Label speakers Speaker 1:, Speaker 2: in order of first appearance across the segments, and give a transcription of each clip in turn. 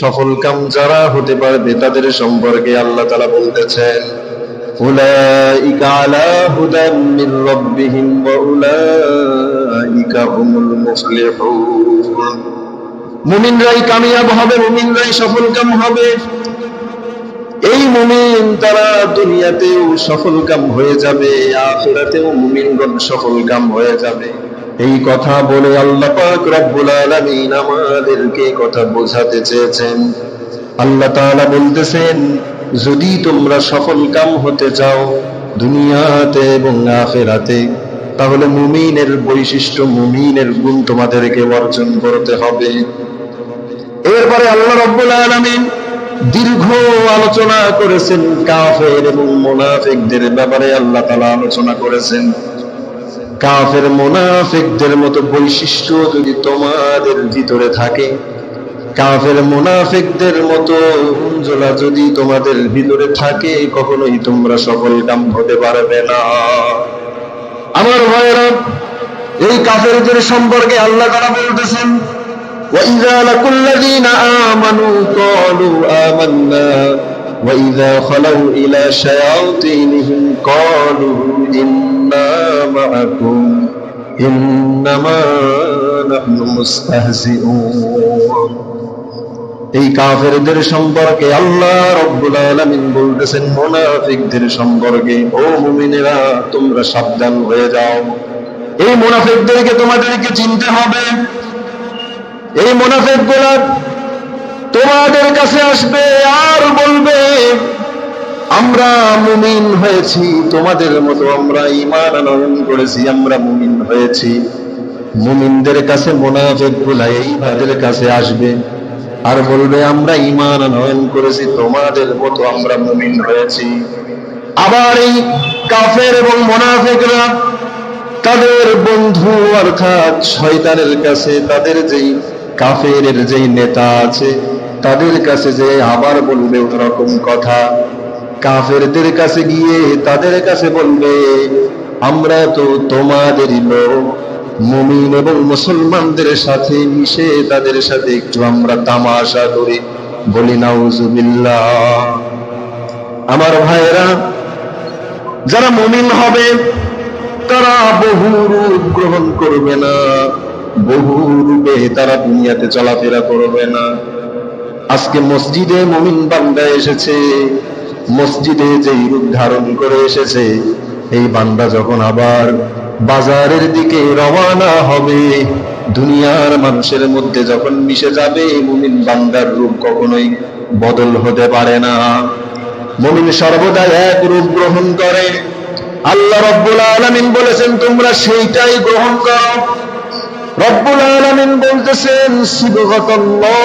Speaker 1: সফল কাম যারা হতে পারবে তাদের সম্পর্কে আল্লাহ তালা বলতেছেন মুমিনরাই কামিয়াব হবে, মুমিনরাই সফল কাম হবে। এই মুমিন তারা দুনিয়াতেও সফল কাম হয়ে যাবে, আখেরাতেও মুমিনগণ সফল কাম হয়ে যাবে। এই কথা বলে আল্লাহ পাক রব্বুল আলামিন আমাদেরকে কথা বোঝাতে চেয়েছেন। আল্লাহ তাআলা বলতেছেন, যদি তোমরা সফল কাম হতে চাও দুনিয়াতে এবং আখিরাতে, তাহলে মুমিনের বৈশিষ্ট্য, মুমিনের গুণ তোমাদেরকে অর্জন করতে হবে। এরপরে আল্লাহ রব্বুল আলামিন দীর্ঘ আলোচনা করেছেন কাফের এবং মোনাফিকদের ব্যাপারে আল্লাহ তাআলা আলোচনা করেছেন। কাফের মোনাফিকদের মতো বৈশিষ্ট্য যদি তোমাদের ভিতরে থাকে কাফের মোনাফিকদের মতো উজ্জ্বলা যদি তোমাদের ভিতরে থাকে কখনোই তোমরা সফল কাম হতে পারবে না আমার ভাইয়েরা এই কাফেরদের সম্পর্কে আল্লাহ তারা বলতেছেন وإذا لقوا الذين آمنوا قالوا آمنا وإذا خلوا إلى شياطينهم قالوا إنا معكم إنما نحن مستهزئون এই কাফেরদের সম্পর্কে আল্লাহ রব্বুল আলামিন বলতেছেন মুনাফিকদের সম্পর্কে ও মুমিনেরা তোমরা সাবধান হয়ে যাও এই মুনাফিকদেরকে তোমাদেরকে চিনতে হবে এই মুনাফিক গুলা তোমাদের কাছে আসবে আর বলবে আমরা মুমিন হয়েছি, তোমাদের মতো আমরা ইমান আনয়ন করেছি, আমরা মুমিন হয়েছি। মুমিনদের কাছে মুনাফিকগুলা এই তাদের কাছে আসবে। আর বলবে, আমরা ইমান আনয়ন করেছি, তোমাদের মতো আমরা মুমিন হয়েছি। আবার এই কাফের এবং মোনাফেকরা তাদের বন্ধু অর্থাৎ শয়তানের কাছে, তাদের যেই কাফের যেই নেতা আছে, তাদের কাছে যে আবার বলবে ওরকম কথা। কাফেরদের কাছে গিয়ে তাদের কাছে বলবে, আমরা তো তোমাদের মুমিন এবং মুসলমানদের সাথে মিশে তাদের সাথে একটু আমরা তামাশা করি। বলি, নাউজুবিল্লাহ। আমার ভাইয়েরা, যারা মুমিন হবে, তারা বহু রূপ গ্রহণ করবে না, বহু রূপে তারা দুনিয়াতে চলাফেরা করবে না। আজকে মসজিদে মমিন বান্দা এসেছে মসজিদে যেই রূপ ধারণ করে এসেছে, এই বান্দা যখন আবার বাজারের দিকে রওনা হবে, দুনিয়ার মানুষের মধ্যে যখন মিশে যাবে মুমিন বান্দার রূপ কখনোই বদল হতে পারে না। মুমিন সর্বদা এক রূপ গ্রহণ করে। আল্লাহ রব্বুল আলামিন বলেছেন, তোমরা সেইটাই গ্রহণ করো। রব্বুল আলামিন বলতেছেন সিবগাতাল্লাহ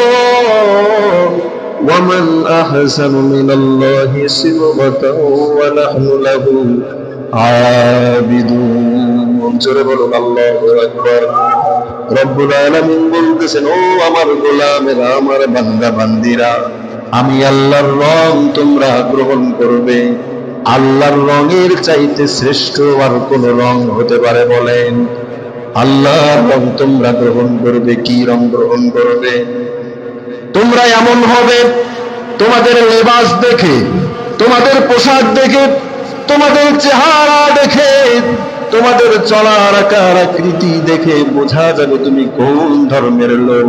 Speaker 1: মিনাল্লাহি সিবগাতাও ওয়া নাহনু লাহু আবিদুন জোরে বলুন, আল্লাহু আকবার। রব্বুল আলামিন বলতেছেন, ও আমার গোলামেরা, আমার বান্দা বান্দিরা আমি আল্লাহর রং তোমরা গ্রহণ করবে। আল্লাহর রঙের চাইতে শ্রেষ্ঠ আর কোন রং হতে পারে বলেন। আল্লাহর রং তোমরা গ্রহণ করবে, কি রং গ্রহণ করবে? তোমরা এমন হবে, তোমাদের লেবাস দেখে, তোমাদের পোশাক দেখে, তোমাদের চেহারা দেখে, তোমাদের চলার আকার আকৃতি দেখে বোঝা যাবে তুমি কোন ধর্মের লোক।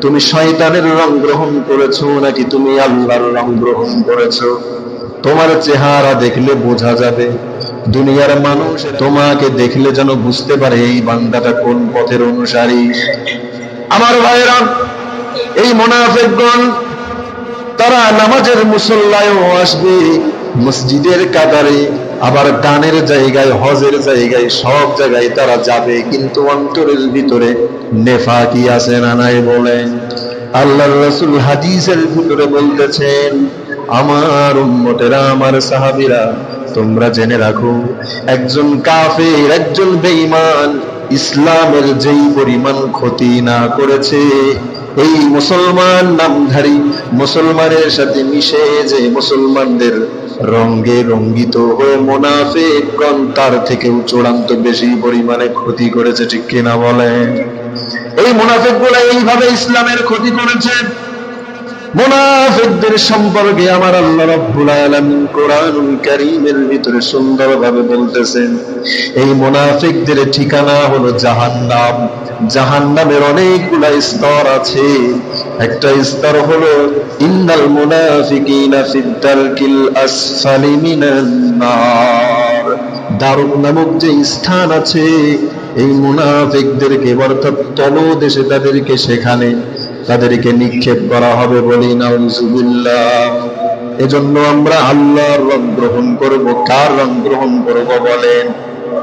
Speaker 1: তুমি শয়তানের রং গ্রহণ করেছ নাকি তুমি আল্লাহর রং গ্রহণ করেছ? তোমার চেহারা দেখলে বোঝা যাবে। দুনিয়ার মানুষ তোমাকে দেখলে যেন বুঝতে পারে এই বান্দাটা কোন পথের অনুসারী। আমার ভাইয়েরা এই মোনাফেকগণ, তারা নামাজের মুসল্লায়ও আসবে, মসজিদের কাতারে, আবার গানের জায়গায়, হজের জায়গায়, সব জায়গায় তারা যাবে, কিন্তু অন্তরের ভিতরে নেফা কি আছে না নাই বলেন। আল্লাহর রাসূল হাদিসের ভিতরে বলতেছেন, আমার উম্মতেরা, আমার সাহাবিরা, তোমরা জেনে রাখো, একজন কাফের, একজন বেঈমান, ইসলামের যেই পরিমাণ ক্ষতি না করেছে এই মুসলমান নামধারী মুসলমানের সাথে মিশে যে মুসলমানদের রঙ্গে রঙ্গিত হয়ে মোনাফে মোনাফেকগণ তার থেকেও চূড়ান্ত বেশি পরিমাণে ক্ষতি করেছে, ঠিক কিনা বলে এই মোনাফেকগুলা এইভাবে ইসলামের ক্ষতি করেছে। মুনাফিকদের সম্পর্কে আমার আল্লাহ রাব্বুল আলামিন কোরআনুল কারীমের ভিতরে সুন্দরভাবে বলতেছেন, এই মুনাফিকদের ঠিকানা হলো জাহান্নাম। জাহান্নামের অনেকগুলা স্তর আছে। একটা স্তর হলো, ইন্নাল মুনাফিকিনা ফিদ দারকিল আসফালি মিনান নার। দারুণ নামক যে স্থান আছে, এই মুনাফিকদেরকে অর্থাৎ তলদেশে তাদেরকে সেখানে তাদেরকে নিক্ষেপ করা হবে বলি নাউজুবিল্লাহ এজন্য আমরা আল্লাহর রং গ্রহণ করব। কার রং গ্রহণ করব বলেন?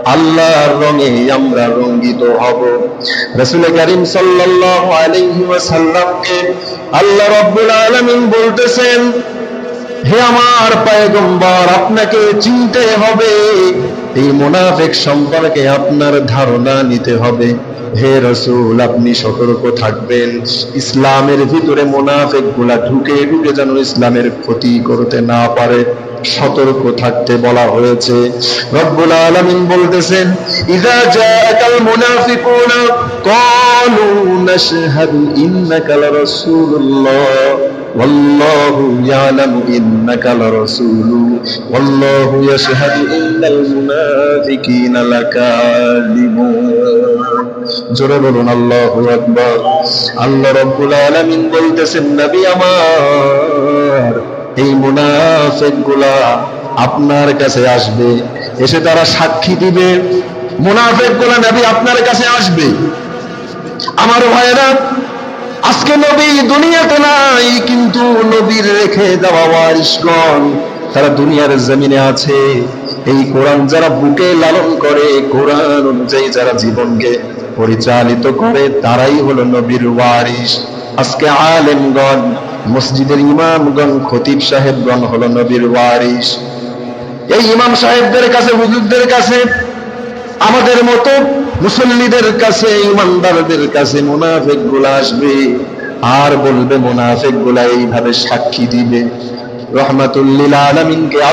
Speaker 1: আল্লাহর রঙে আমরা রঙ্গিত হব। রসুল করিম সাল্লাল্লাহু আলাইহি ওয়াসাল্লামকে আল্লাহ রাব্বুল আলামিন বলতেছেন হে আমার পায়গম্বর, আপনাকে চিনতে হবে। এই মুনাফিক সম্পর্কে আপনার ধারণা নিতে হবে। হে রসুল, আপনি সতর্ক থাকবেন। ইসলামের ভিতরে মুনাফিকগুলা ঢুকে ঢুকে যেন ইসলামের ক্ষতি করতে না পারে, সতর্ক থাকতে বলা হয়েছে। রব্বুল আলামিন বলতেছেন ইযা জাআকাল মুনাফিকুনা ক্বালু নাশহাদু ইন্নাকা লারাসূলুল্লাহ والله يعلم إنك لرسول والله يشهد إن المنافقين لكاذبون জোরে বলুন আল্লাহ আকবার আল্লাহ রব্বুল আলামিন বলতেছেন নবী আমার এই মুনাফিক গুলা আপনার কাছে আসবে এসে তারা সাক্ষী দিবে মুনাফিক গুলা নবী আপনার কাছে আসবে আমার ভাইরা আজকে নবী দুনিয়াতে নাই, কিন্তু নবীর রেখে দেওয়া ওয়ারিসগণ তারা দুনিয়ার জমিনে আছে। এই কোরআন যারা বুকে লালন করে, কোরআন অনুযায়ী যারা জীবনকে পরিচালিত করে, তারাই হলো নবীর ওয়ারিস আজকে আলেমগণ, মসজিদের ইমামগণ, খতিব সাহেবগণ হলো নবীর ওয়ারিস এই ইমাম সাহেবদের কাছে, হুজুরদের কাছে আমাদের মতো মুসল্লিদের কাছে, ইমানদারদের কাছে মুনাফেকগুলা আসবে। আর বলবে মুনাফেকগুলা এইভাবে সাক্ষী দিবে। রহমাতুল্লিল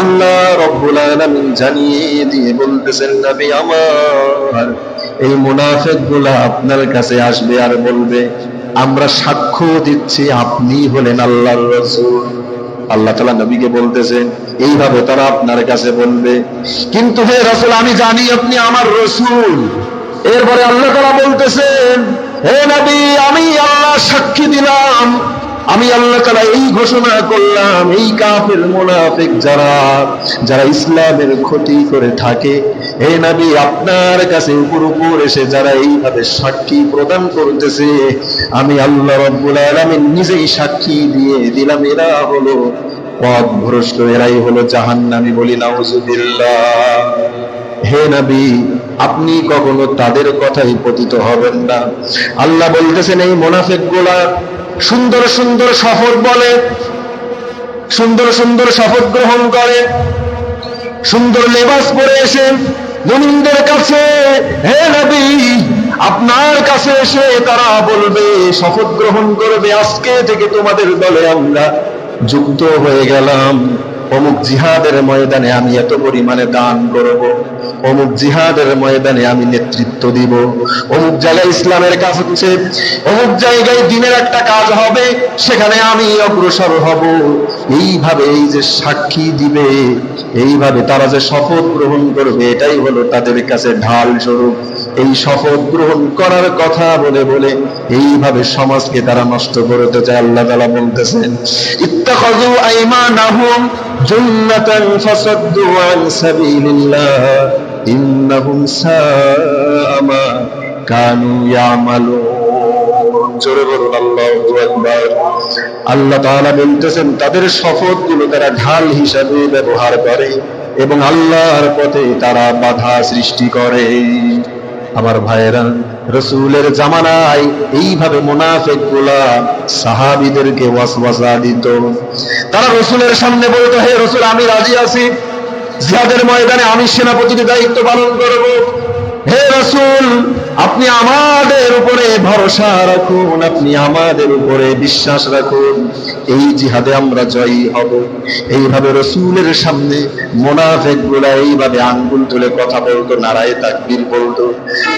Speaker 1: আল্লাহ রব্বুল আলমিন জানিয়ে দিয়ে বলতেছেন আমার, এই গুলা আপনার কাছে আসবে আর বলবে, আমরা সাক্ষ্য দিচ্ছি, আপনি হলেন আল্লাহর রসুল। আল্লাহ তালা নবীকে বলতেছেন, এইভাবে তারা আপনার কাছে বলবে। কিন্তু হে রসুল, আমি জানি আপনি আমার রসুল। এরপরে আল্লাহ তালা বলতেছেন, হে নবী, আমি আল্লাহ সাক্ষী দিলাম। আমি আল্লাহ তালা এই ঘোষণা করলাম, এই কাফের মোনাফিক যারা যারা ইসলামের ক্ষতি করে থাকে, হে নবী, আপনার কাছে উপর উপর এসে যারা এইভাবে সাক্ষী প্রদান করতেছে, আমি আল্লাহ রব্বুল আলামিন নিজেই সাক্ষী দিয়ে দিলাম। এরা হলো পথ ভ্রষ্ট এরাই হলো জাহান্নামী বলি, নাউজুবিল্লাহ। হে নবী আপনি কখনো তাদের কথাই পতিত হবেন না। আল্লাহ বলতেছেন, এই মোনাফেক গোলা সুন্দর সুন্দর শপথ বলে, সুন্দর সুন্দর শপথ গ্রহণ করে, সুন্দর লেবাস পরে এসে মুমিনদের কাছে, হে নবী, আপনার কাছে এসে তারা বলবে, শপথ গ্রহণ করবে, আজকে থেকে তোমাদের দলে আমরা যুক্ত হয়ে গেলাম। অমুক জিহাদের ময়দানে আমি এত পরিমাণে দান করব। অমুক জিহাদের ময়দানে আমি নেতৃত্ব দিব। অমুক জায়গায় ইসলামের কাজ হচ্ছে, অমুক জায়গায় দিনের একটা কাজ হবে, সেখানে আমি অগ্রসর হব। এইভাবে এই যে সাক্ষী দিবে, এইভাবে তারা যে শপথ গ্রহণ করবে, এটাই হলো তাদের কাছে ঢাল স্বরূপ। এই শপথ গ্রহণ করার কথা বলে বলে এইভাবে সমাজকে তারা নষ্ট করতে চায়, আল্লাহ তালা বলতেছেন, ইত্তাখাযু আইমানাহুম ফাসাদ্দু আন সাবিলিল্লাহ, ইন্নাহুম সাআ মা কানু ইয়ামালুন। জোরে বলুন, আল্লাহু আল্লাহ তাআলা বলতেছেন, তাদের শপথগুলো তারা ঢাল হিসাবে ব্যবহার করে এবং আল্লাহর পথে তারা বাধা সৃষ্টি করে। আমার ভাইয়েরা রসুলের জামানায় এইভাবে মোনাফেকগুলা সাহাবিদেরকে ওয়াসওয়াসা দিত। তারা রসুলের সামনে বলতো, হে রসুল, আমি রাজি আছি। জিহাদের ময়দানে আমি সেনাপতির দায়িত্ব পালন করব। হে রসুল, আপনি আমাদের উপরে ভরসা রাখুন, আপনি আমাদের উপরে বিশ্বাস রাখুন। এই জিহাদে আমরা জয়ী হব। এইভাবে রসুলের সামনে মোনাফেকগুলা এইভাবে আঙ্গুল তুলে কথা বলতো, নারায় তাকবীর বলতো।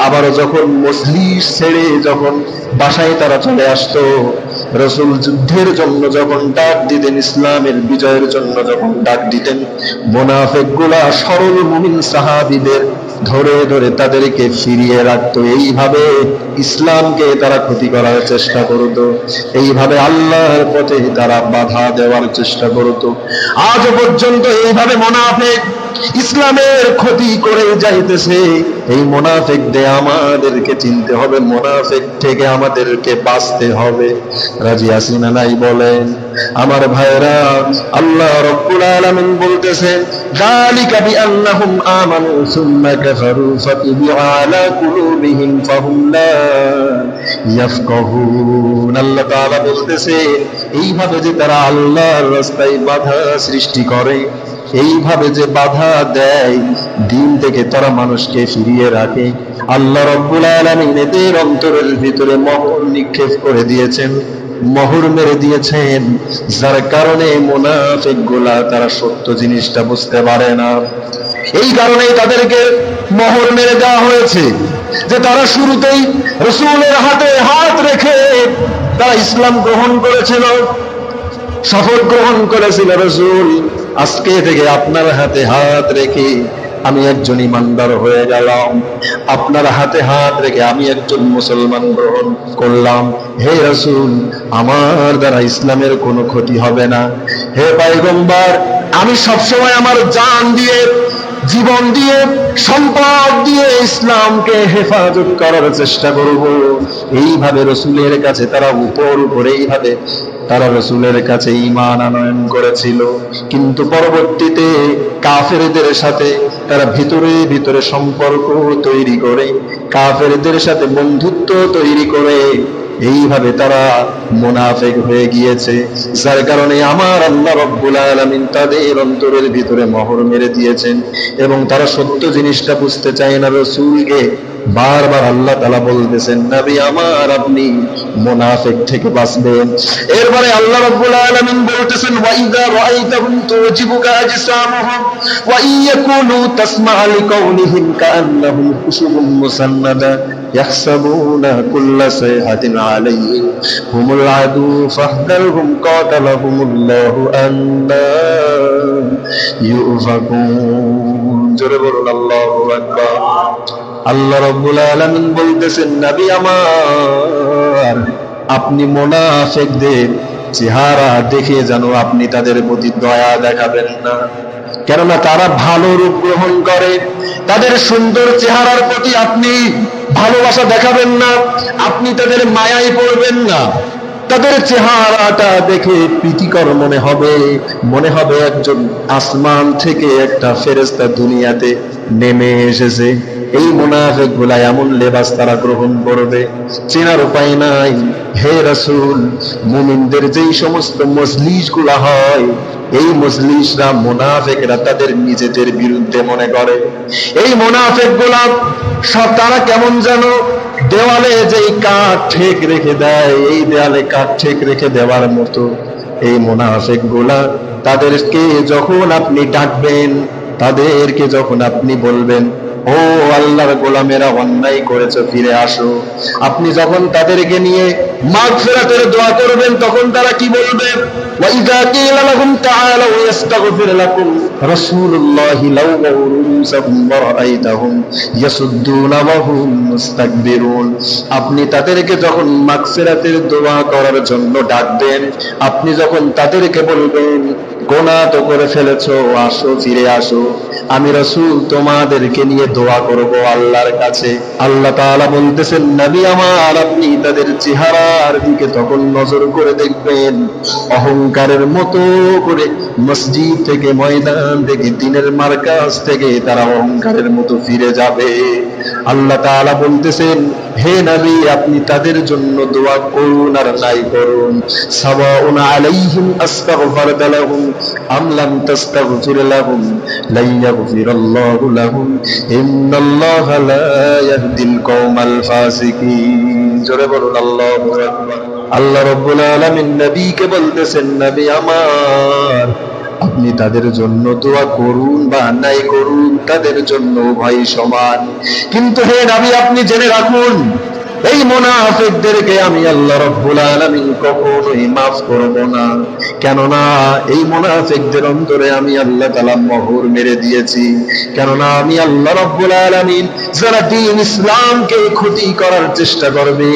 Speaker 1: আবারও যখন মজলিস ছেড়ে যখন বাসায় তারা চলে আসতো, রসুল যুদ্ধের জন্য যখন ডাক দিতেন, ইসলামের বিজয়ের জন্য যখন ডাক দিতেন মোনাফেকগুলা সরল মুমিন সাহাবিদের ধরে ধরে তাদেরকে ফিরিয়ে রাখতো। এইভাবে ইসলামকে তারা ক্ষতি করার চেষ্টা করত। এইভাবে আল্লাহর পথে তারা বাধা দেওয়ার চেষ্টা করত। আজ পর্যন্ত এইভাবে মনে মোনাফেক ইসলামের ক্ষতি করে যাইতেছে। এই মোনাফেক দে আমাদেরকে চিনতে হবে, মোনাফেক থেকে আমাদেরকে বাঁচতে হবে। রাজি আসিনা নাই বলেন? আমার ভাইরা আল্লাহ রব্বুল আলামিন বলতেছেন যালিকা বিআন্নাহুম আমানু সুম্মা কাফারু ফাতুবিআ আলা কুলুবিহিম ফাহুম লা ইয়াফকাহুন। আল্লাহ তাআলা বলতেছেন এইভাবে যে তারা আল্লাহর রাস্তায় বাধা সৃষ্টি করে এইভাবে যে বাধা দেয়, দিন থেকে তারা মানুষকে ফিরিয়ে রাখে। আল্লাহ রব্বুল আলামিন এদের অন্তরের ভিতরে মোহর নিক্ষেপ করে দিয়েছেন, মোহর মেরে দিয়েছেন। যার কারণে মোনাফিকগুলা তারা সত্য জিনিসটা বুঝতে পারে না। এই কারণেই তাদেরকে মহর মেরে দেওয়া হয়েছে, যে তারা শুরুতেই রসুলের হাতে হাত রেখে তারা ইসলাম গ্রহণ করেছিল। শপথ গ্রহণ করেছিল রসুল। আজকে থেকে আপনার হাতে হাত রেখে আমি একজন ইমানদার হয়ে গেলাম। আপনার হাতে হাত রেখে আমি একজন মুসলমান গ্রহণ করলাম। হে রসুল, আমার দ্বারা ইসলামের কোনো ক্ষতি হবে না। হে পাইগম্বার, আমি সবসময় আমার জান দিয়ে জীবন দিয়ে, সম্পদ দিয়ে ইসলামকে হেফাজত করার চেষ্টা করব। এইভাবে রসুলের কাছে তারা উপর উপরে এইভাবে তারা রসুলের কাছে ইমান আনয়ন করেছিল। কিন্তু পরবর্তীতে কাফেরদের সাথে তারা ভিতরে ভিতরে সম্পর্ক তৈরি করে, কাফেরদের সাথে বন্ধুত্ব তৈরি করে এইভাবে তারা মুনাফেক হয়ে গিয়েছে, যার কারণে আমার আল্লাহ রব্বুল আলামিন তাদের অন্তরের ভিতরে মোহর মেরে দিয়েছেন এবং তারা সত্য জিনিসটা বুঝতে চায় না রসুলকে। বারবার আল্লাহ তালা বলতেছেন, নবী আমার, আপনি মোনাফেক থেকে বাঁচবেন। এরপরে আল্লাহ রাব্বুল আলামিন বলতেছেন ওয়া ইযা রাআইতাহুম তুজিবুকা আজসামুহুম ওয়া ইয়াকুনু তাসমা'ু লিকাউলিহিম কাআন্নাহুম খুশুবুম মুসান্নাদা। ইয়াহসাবুনা কুল্লা সাইহাতিন আলাইহিম হুমুল আদু ফাহদারহুম কাতালাহুমুল্লাহু আন্না ইউফাকুন জোরে বলুন, আল্লাহু আকবার। আল্লাহ রব্বুল আলামিন বলতেছেন, নবী আমার, আপনি মোনাফেকদের চেহারা দেখে যেন আপনি তাদের প্রতি দয়া দেখাবেন না। কেননা তারা ভালো রূপ গ্রহণ করে, তাদের সুন্দর চেহারার প্রতি আপনি ভালোবাসা দেখাবেন না, আপনি তাদের মায়ায় পড়বেন না। তাদের চেহারাটা দেখে প্রীতিকর মনে হবে মনে হবে একজন আসমান থেকে একটা ফেরেস্তা দুনিয়াতে নেমে এসেছে। এই মোনাফেকগুলা এমন লেবাস তারা গ্রহণ করবে, চেনার উপায় নাই। হে রাসূল, মুমিনদের যেই সমস্ত মজলিসগুলা হয় এই মজলিসরা মোনাফেকরা তাদের নিজেদের বিরুদ্ধে মনে করে। এই মোনাফেক গোলাপ সব তারা কেমন যেন দেওয়ালে যেই কাঠ ঠেক রেখে দেয়, এই দেওয়ালে কাঠ ঠেক রেখে দেওয়ার মতো এই মোনাফেক গোলা তাদেরকে যখন আপনি ডাকবেন, তাদেরকে যখন আপনি বলবেন ও আল্লাহর গোলামেরা অন্যায় করেছে, ফিরে আসো। আপনি যখন তাদেরকে নিয়ে মাগফিরাতের দোয়া করবেন, তখন তারা কি বলবে? আপনি তাদেরকে যখন মাগফিরাতের দোয়া করার জন্য ডাকবেন, আপনি যখন তাদেরকে বলবেন গোনা তো করে ফেলেছো আসো, ফিরে আসো। আমি রসুল, তোমাদেরকে নিয়ে দোয়া করব আল্লাহর কাছে। আল্লাহ তাআলা বলতেছেন, নবী আমার, আপনি তাদের চেহারার দিকে তখন নজর করে দেখবেন। অহংকারের মতো করে মসজিদ থেকে, ময়দান থেকে দিনের মার্কাজ থেকে তারা অহংকারের মতো ফিরে যাবে। আল্লাহ তাআলা বলতেছেন হে নবী, আপনি তাদের জন্য দোয়া করুন আর নাই করুন। সাওয়াউন আলাইহিম আস্তাগফারতা লাহুম আম লাম তাস্তাগফির লাহুম লা ইয়াগফিরাল্লাহু লাহুম, ইন্নাল্লাহা লা ইয়াহদিল কওমাল ফাসিকিন। জোরে বলুন, আল্লাহু আকবার। আল্লাহ রাব্বুল আলামিন নবীকে বলতেছেন, নবী আমার আপনি তাদের জন্য দোয়া করুন বা অন্যায় করুন, তাদের জন্য ভাই সমান। কিন্তু হে নবী, আপনি জেনে রাখুন এই মুনাফিকদেরকে আমি আল্লাহ রব্বুল আলামিন কখনোই মাফ করব না। কেননা এই মুনাফিকদের অন্তরে আমি আল্লাহ তাআলা মোহর মেরে দিয়েছি। কেননা আমি আল্লাহ রব্বুল আলামিন যারা দিন ইসলামকে ক্ষতি করার চেষ্টা করবে,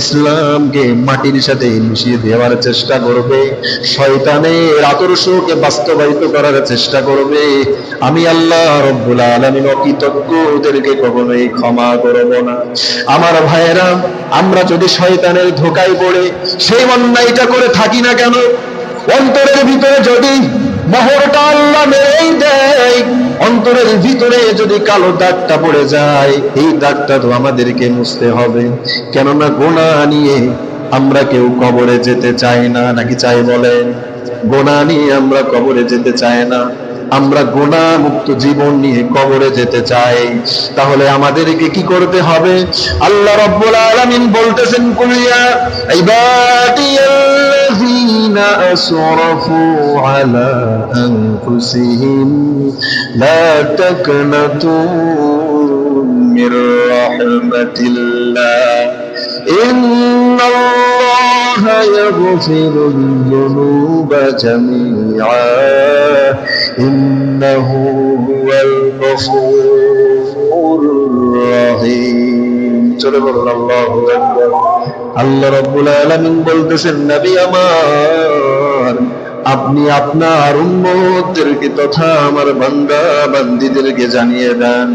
Speaker 1: ইসলামকে মাটির সাথে মিশিয়ে দেওয়ার চেষ্টা করবে, শয়তানের আদর্শকে বাস্তবায়িত করার চেষ্টা করবে, আমি আল্লাহ রব্বুল আলামিন অকৃতজ্ঞদেরকে কখনোই ক্ষমা করব না। আমার ভাইয়েরা আমরা যদি শয়তানের ধোকায় পড়ে, সেই অন্যায়টা করে থাকি না কেন? অন্তরের ভিতরে যদি মোহরটা আল্লাহ মেরেই দেয়, অন্তরের ভিতরে যদি কালো দাগটা পড়ে যায়, এই দাগটা তো আমাদেরকে মুছতে হবে। কেননা গোনা নিয়ে আমরা কেউ কবরে যেতে চাই না, নাকি চাই বলেন? গোনা নিয়ে আমরা কবরে যেতে চাই না। আমরা গোনা মুক্ত জীবন নিয়ে কবরে যেতে চাই। তাহলে আমাদেরকে কি করতে হবে? আল্লাহ রব্বুল আলামিন বলতেছেন কুলিয়া ইবাদিয়াল্লাযীনা আসরাফু আলা আনফুসিহিম, লা তাকনাতু মির রাহমাতিল্লাহ, ইন্নাল্লাহা ইয়াগফিরুয-যুনুবা জামিআ। إنه هو الغفور الرحيم চলে বলুন আল্লাহু আকবার আল্লাহ রাব্বুল আলামিন বলতেছেন নবী আমার আপনি আপনার উম্মতদেরকে তথা আমার বান্দা বান্দিদেরকে জানিয়ে দেন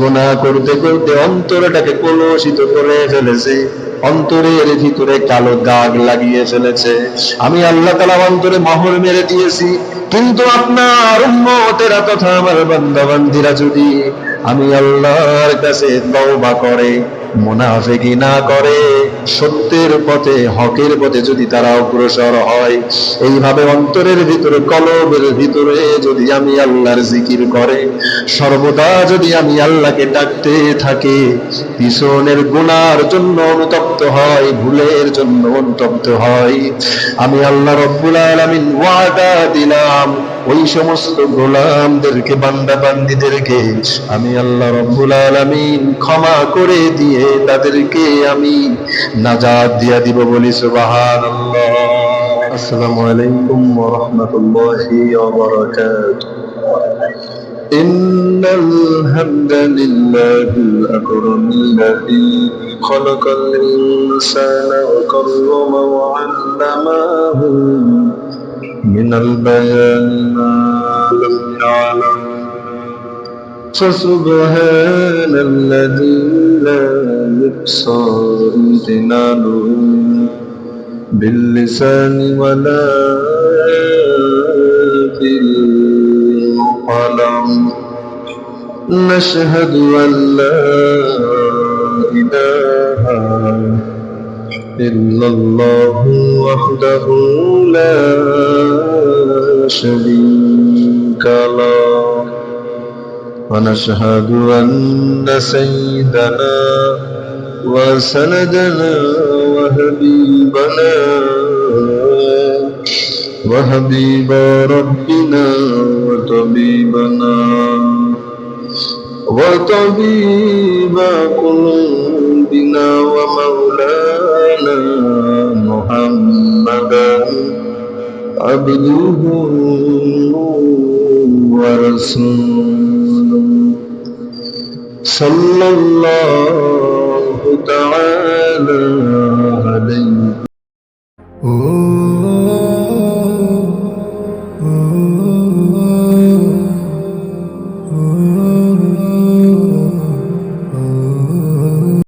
Speaker 1: গুনাহ করতে করতে অন্তরটাকে কলুষিত করে ফেলেছে অন্তরের ভিতরে কালো দাগ লাগিয়ে ফেলেছে। আমি আল্লাহ তালা অন্তরে মহর মেরে দিয়েছি। কিন্তু আপনার উম্মতেরা তথা আমার বান্দা বান্দিরা যদি আমি আল্লাহর কাছে তওবা করে মুনাফিকি না করে। সত্যের পথে, হকের পথে যদি তারা অগ্রসর হয়, এইভাবে অন্তরের ভিতরে, কলবের ভিতরে যদি আমি আল্লাহর জিকির করে, সর্বদা যদি আমি আল্লাহকে ডাকতে থাকি, পিছনের গুনার জন্য অনুতপ্ত হয়, ভুলের জন্য অনুতপ্ত হয়। আমি আল্লাহ রব্বুল আলামিন ওয়াদা দিলাম। ওই সমস্ত গোলামদেরকে বান্দা বান্দিদেরকে আমি আল্লাহ রব্বুল আলামিন ক্ষমা করে দিয়ে তাদেরকে আমি নাজাত দিয়া দিব বলি সুবহানাল্লাহ আসসালামু আলাইকুম ওয়া রাহমাতুল্লাহি ওয়া বারাকাতুহু إن الحمد لله الأكرم الذي خلق الإنسان وكرم وعلمه من البيان ما لم يعلم. فسبحان الذي لا يحصى امتنانه باللسان ولا في القلم نشهد أن لا إله إلا الله. وحده لا شريك له. ونشهد أن سيدنا وسندنا وحبيبنا وحبيب ربنا وطبيبنا وطبيب قلوبنا ومولانا محمدا عبده ورسوله. صلى الله تعالى عليه.